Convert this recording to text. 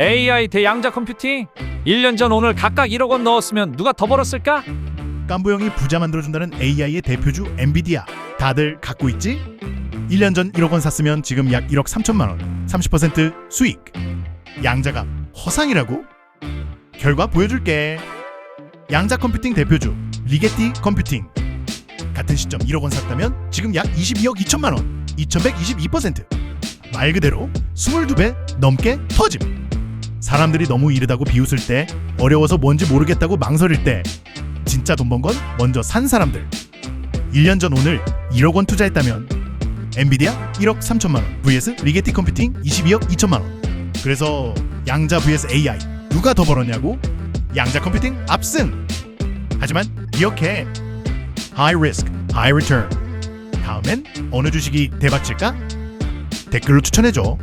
AI 대 양자 컴퓨팅. 1년 전 오늘 각각 1억 원 넣었으면 누가 더 벌었을까? 깐부형이 부자 만들어준다는 AI의 대표주 엔비디아. 다들 갖고 있지? 1년 전 1억 원 샀으면 지금 약 1억 3천만 원. 30% 수익. 양자가 허상이라고? 결과 보여줄게. 양자 컴퓨팅 대표주 리게티 컴퓨팅. 같은 시점 1억 원 샀다면 지금 약 22억 2천만 원. 2122%말 그대로 22배 넘게 터짐 사람들이 너무 이르다고 비웃을 때 어려워서 뭔지 모르겠다고 망설일 때 진짜 돈 번 건 먼저 산 사람들. 1년 전 오늘 1억 원 투자했다면 엔비디아 1억 3천만 원 vs 리게티 컴퓨팅 22억 2천만 원. 그래서 양자 vs AI 누가 더 벌었냐고? 양자 컴퓨팅 압승! 하지만 기억해. High risk high return. 다음엔 어느 주식이 대박칠까? 댓글로 추천해줘